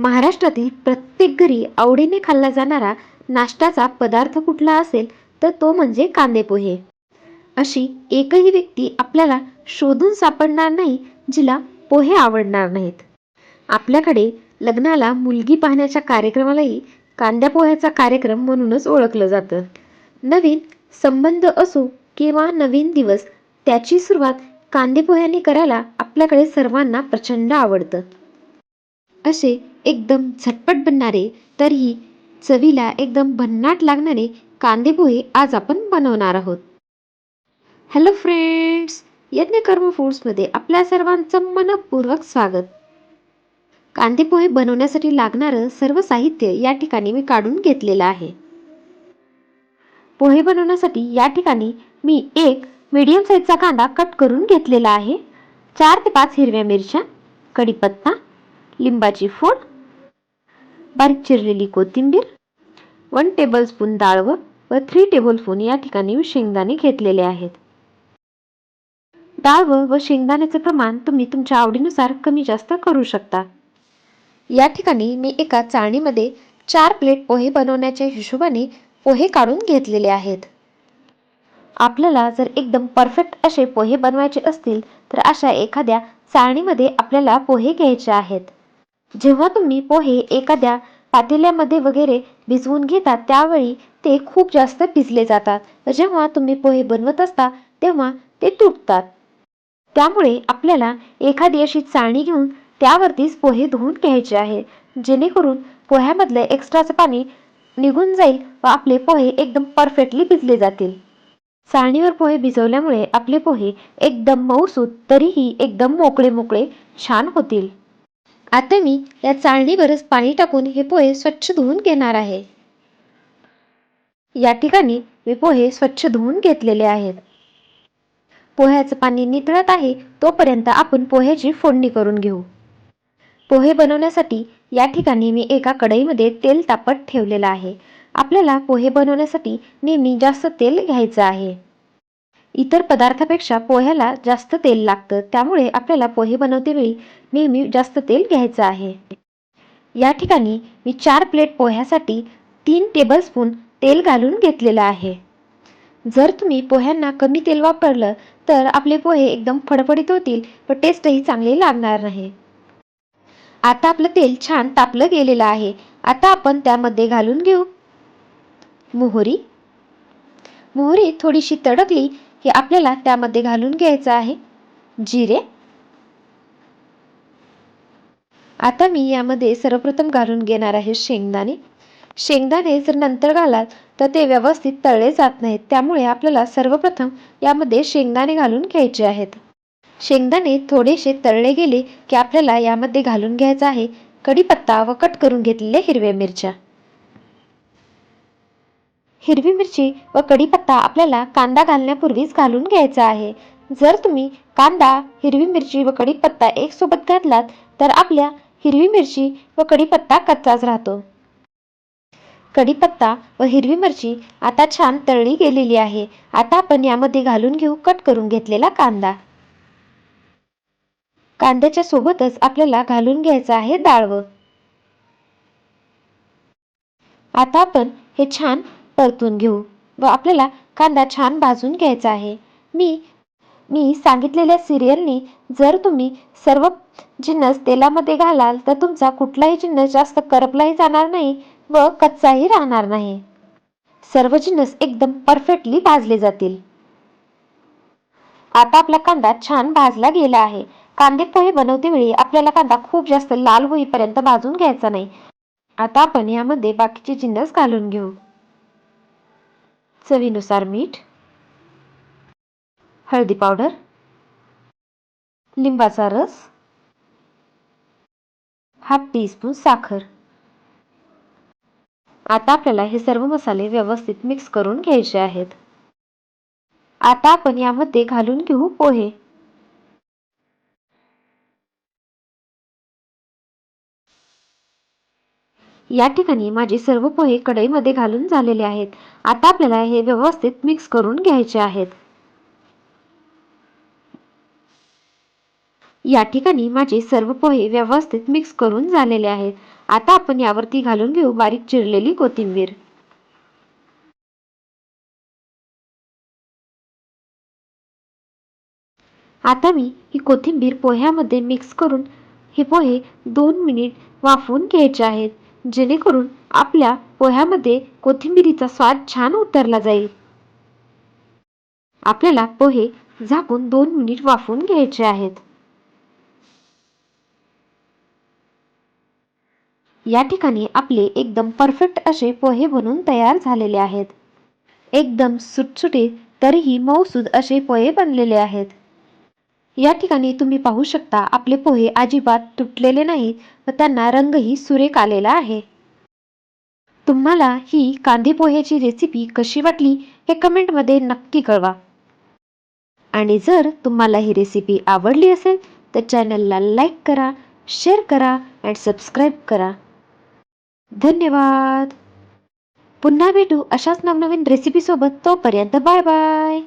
महाराष्ट्रातील प्रत्येक घरी आवडीने खाल्ला जाणारा नाश्त्याचा पदार्थ कुठला असेल तर तो म्हणजे कांदे पोहे अशी एकही व्यक्ती आपल्याला शोधून सापडणार नाही जिला पोहे आवडणार नाहीत. आपल्याकडे लग्नाला मुलगी पाहण्याच्या कार्यक्रमालाही कांद्या पोह्याचा कार्यक्रम म्हणूनच ओळखलं जातं. नवीन संबंध असो किंवा नवीन दिवस त्याची सुरुवात कांदे पोह्यांनी करायला आपल्याकडे सर्वांना प्रचंड आवडतं. असे एकदम झटपट बनणारे तरीही चवीला एकदम भन्नाट लागणारे कांदेपोहे आज आपण बनवणार आहोत. हॅलो फ्रेंड्स यज्ञकर्म फूड्समध्ये आपल्या सर्वांचं मनपूर्वक स्वागत. कांदेपोहे बनवण्यासाठी लागणारं सर्व साहित्य या ठिकाणी मी काढून घेतलेलं आहे. पोहे बनवण्यासाठी या ठिकाणी मी एक मीडियम साईजचा कांदा कट करून घेतलेला आहे. चार ते पाच हिरव्या मिरच्या कढीपत्ता लिंबाची फोड बारीक चिरलेली कोथिंबीर वन टेबलस्पून डाळ व थ्री टेबलस्पून या ठिकाणी मी शेंगदाणे घेतलेले आहेत. डाळ व शेंगदाण्याचे प्रमाण तुम्ही तुमच्या आवडीनुसार कमी जास्त करू शकता. या ठिकाणी मी एका चाळणीमध्ये चार प्लेट पोहे बनवण्याच्या हिशोबाने पोहे काढून घेतलेले आहेत. आपल्याला जर एकदम परफेक्ट असे पोहे बनवायचे असतील तर अशा एखाद्या चाळणीमध्ये आपल्याला पोहे घ्यायचे आहेत. जेव्हा तुम्ही पोहे एखाद्या पातेल्यामध्ये वगैरे भिजवून घेतात त्यावेळी ते खूप जास्त भिजले जातात. जेव्हा तुम्ही पोहे बनवत असता तेव्हा ते तुटतात. त्यामुळे आपल्याला एखादी अशी चाळणी घेऊन त्यावरतीच पोहे धुवून घ्यायचे आहे. जेणेकरून पोह्यामधलं एक्स्ट्राचं पाणी निघून जाईल व आपले पोहे एकदम परफेक्टली भिजले जातील. चाळणीवर पोहे भिजवल्यामुळे आपले पोहे एकदम मऊसूत तरीही एकदम मोकळे मोकळे छान होतील. आता मी या चाळणीवरच पाणी टाकून हे पोहे स्वच्छ धुवून घेणार आहे. या ठिकाणी मी पोहे स्वच्छ धुवून घेतलेले आहेत. पोह्याचं पाणी नितळत आहे तोपर्यंत आपण पोह्याची फोडणी करून घेऊ. पोहे बनवण्यासाठी या ठिकाणी मी एका कढईमध्ये तेल तापत ठेवलेलं आहे. आपल्याला पोहे बनवण्यासाठी नेहमी जास्त तेल घ्यायचं आहे. इतर पदार्थापेक्षा पोह्याला जास्त तेल लागतं. त्यामुळे आपल्याला पोहे बनवतेवेळी नेहमी जास्त तेल घ्यायचं आहे. या ठिकाणी मी चार प्लेट पोह्यासाठी तीन टेबलस्पून तेल घालून घेतलेलं आहे. जर तुम्ही पोह्यांना कमी तेल वापरलं तर आपले पोहे एकदम फडफडीत होतील व टेस्टही चांगली लागणार नाही. आता आपलं तेल छान तापलं गेलेलं आहे. आता आपण त्यामध्ये घालून घेऊ. मोहरी. मोहरी थोडीशी तडकली हे आपल्याला त्यामध्ये घालून घ्यायचं आहे. जिरे. आता मी यामध्ये सर्वप्रथम घालून घेणार आहे शेंगदाणे. शेंगदाणे जर नंतर घालाल तर ते व्यवस्थित तळले जात नाहीत. त्यामुळे आपल्याला सर्वप्रथम यामध्ये शेंगदाणे घालून घ्यायचे आहेत. शेंगदाणे थोडेसे तळले गेले की आपल्याला यामध्ये घालून घ्यायचं आहे. कढीपत्ता व कट करून घेतलेल्या हिरव्या मिरच्या. हिरवी मिरची व कढीपत्ता आपल्याला कांदा घालण्यापूर्वीच घालून घ्यायचा आहे. जर तुम्ही कांदा हिरवी मिरची व कढीपत्ता एक सोबत घातलात तर आपल्या हिरवी मिरची व कढीपत्ता कच्चाच राहतो. कढीपत्ता व हिरवी मिरची आता छान तळली गेलेली आहे. आता आपण यामध्ये घालून घेऊ कट करून घेतलेला कांदा. कांद्याच्या सोबतच आपल्याला घालून घ्यायचं आहे डाळवं आता आपण हे छान परतून घेऊ. व आपल्याला कांदा छान भाजून घ्यायचा आहे. मी मी सांगितलेल्या सिरियलनी जर तुम्ही सर्व जिन्नस तेलामध्ये घालाल तर तुमचा कुठलाही जिन्नस जास्त करपलाही जाणार नाही व कच्चाही राहणार नाही. सर्व जिन्नस एकदम परफेक्टली भाजले जातील. आता आपला कांदा छान भाजला गेला आहे. कांदे पोहे बनवते वेळी आपल्याला कांदा खूप जास्त लाल होईपर्यंत भाजून घ्यायचा नाही. आता आपण यामध्ये बाकीचे जिन्नस घालून घेऊ. चवीनुसार मीठ हळदी पावडर लिंबाचा रस हाफ टीस्पून साखर. आता आपल्याला हे सर्व मसाले व्यवस्थित मिक्स करून घ्यायचे आहेत. आता आपण यामध्ये घालून घेऊ पोहे. या ठिकाणी माझे सर्व पोहे कढईमध्ये घालून झालेले आहेत. आता आपल्याला हे व्यवस्थित मिक्स करून घ्यायचे आहेत. या ठिकाणी माझे सर्व पोहे व्यवस्थित मिक्स करून झालेले आहेत. आता आपण यावरती घालून घेऊ बारीक चिरलेली कोथिंबीर. आता मी ही कोथिंबीर पोह्यामध्ये मिक्स करून हे पोहे दोन मिनिट वाफवून घ्यायचे आहेत. जेणेकरून आपल्या पोह्यामध्ये कोथिंबीरीचा स्वाद छान उतरला जाईल. आपल्याला पोहे झाकून दोन मिनिट वाफवून घ्यायचे आहेत. या ठिकाणी आपले एकदम परफेक्ट असे पोहे बनून तयार झालेले आहेत. एकदम सुटसुटीत तरीही मऊसूद असे पोहे बनलेले आहेत. या ठिकाणी तुम्ही पाहू शकता आपले पोहे अजिबात तुटलेले नाहीत व त्यांना रंगही सुरेख आलेला आहे. तुम्हाला ही कांदे पोह्याची रेसिपी कशी वाटली हे कमेंटमध्ये नक्की कळवा. आणि जर तुम्हाला ही रेसिपी आवडली असेल तर चॅनलला लाईक करा शेअर करा अँड सबस्क्राईब करा. धन्यवाद. पुन्हा भेटू अशाच नवनवीन रेसिपीसोबत तोपर्यंत बाय बाय